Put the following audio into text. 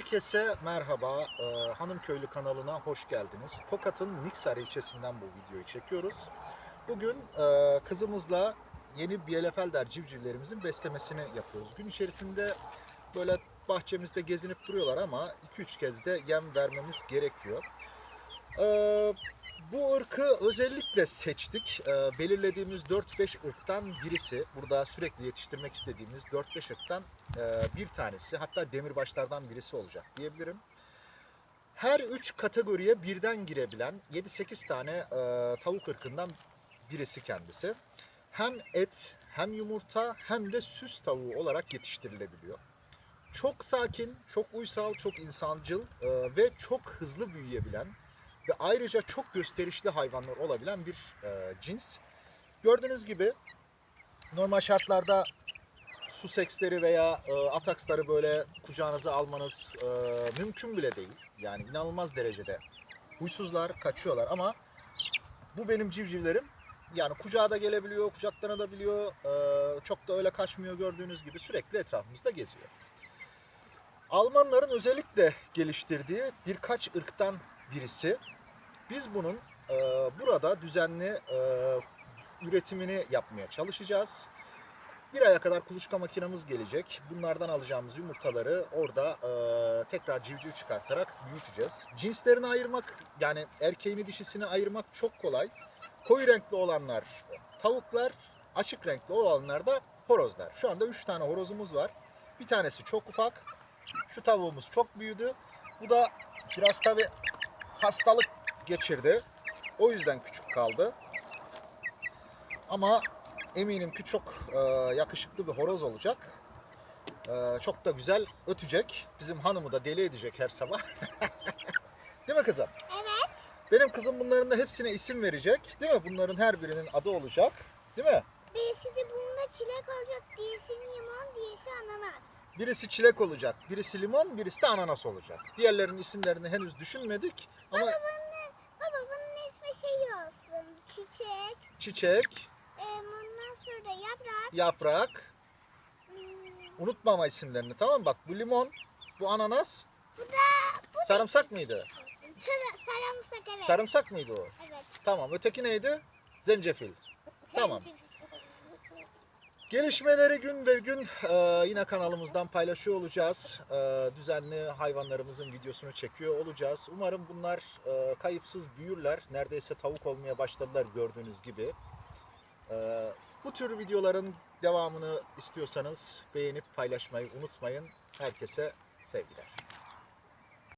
Herkese merhaba. Ee, Hanım Köylü kanalına hoş geldiniz. Tokat'ın Niksar ilçesinden bu videoyu çekiyoruz. Bugün e, kızımızla yeni Bielefelder civcivlerimizin beslemesini yapıyoruz. Gün içerisinde böyle bahçemizde gezinip duruyorlar ama 2-3 kez de yem vermemiz gerekiyor. Ee, bu ırkı özellikle seçtik. Ee, belirlediğimiz 4-5 ırktan birisi. Burada sürekli yetiştirmek istediğimiz 4-5 ırktan e, bir tanesi. Hatta demirbaşlardan birisi olacak diyebilirim. Her üç kategoriye birden girebilen 7-8 tane e, tavuk ırkından birisi kendisi. Hem et, hem yumurta, hem de süs tavuğu olarak yetiştirilebiliyor. Çok sakin, çok uysal, çok insancıl e, ve çok hızlı büyüyebilen ve ayrıca çok gösterişli hayvanlar olabilen bir e, cins. Gördüğünüz gibi normal şartlarda Sussex'leri veya e, Ataks'ları böyle kucağınıza almanız e, mümkün bile değil. Yani inanılmaz derecede huysuzlar, kaçıyorlar ama bu benim civcivlerim. Yani kucağa da gelebiliyor, kucaklanabiliyor. E, çok da öyle kaçmıyor gördüğünüz gibi sürekli etrafımızda geziyor. Almanların özellikle geliştirdiği birkaç ırktan birisi. Biz bunun e, burada düzenli e, üretimini yapmaya çalışacağız. Bir aya kadar kuluçka makinamız gelecek. Bunlardan alacağımız yumurtaları orada e, tekrar civciv çıkartarak büyüteceğiz. Cinslerini ayırmak yani erkeğini dişisini ayırmak çok kolay. Koyu renkli olanlar tavuklar, açık renkli olanlar da horozlar. Şu anda 3 tane horozumuz var. Bir tanesi çok ufak. Şu tavuğumuz çok büyüdü. Bu da biraz tabi hastalık geçirdi. O yüzden küçük kaldı. Ama eminim ki çok e, yakışıklı bir horoz olacak. E, çok da güzel ötecek. Bizim hanımı da deli edecek her sabah. Değil mi kızım? Evet. Benim kızım bunların da hepsine isim verecek. Değil mi? Bunların her birinin adı olacak. Değil mi? Birisi de bunda çilek olacak, diğerisi limon, diğerisi ananas. Birisi çilek olacak, birisi limon, birisi de ananas olacak. Diğerlerinin isimlerini henüz düşünmedik. Ama Baba bunun, baba bunun ismi şey olsun, çiçek, çiçek, e, ondan sonra da yaprak. yaprak, Hmm, unutmama isimlerini tamam mı? Bak bu limon, bu ananas, bu da, bu da sarımsak mıydı? Çıra, sarımsak evet. Sarımsak mıydı o? Evet. Tamam. Öteki neydi? Zencefil. Tamam. Zencefil olsun. Gelişmeleri gün ve gün e, yine kanalımızdan paylaşıyor olacağız. E, düzenli hayvanlarımızın videosunu çekiyor olacağız. Umarım bunlar e, kayıpsız büyürler. Neredeyse tavuk olmaya başladılar gördüğünüz gibi. E, bu tür videoların devamını istiyorsanız beğenip paylaşmayı unutmayın. Herkese sevgiler.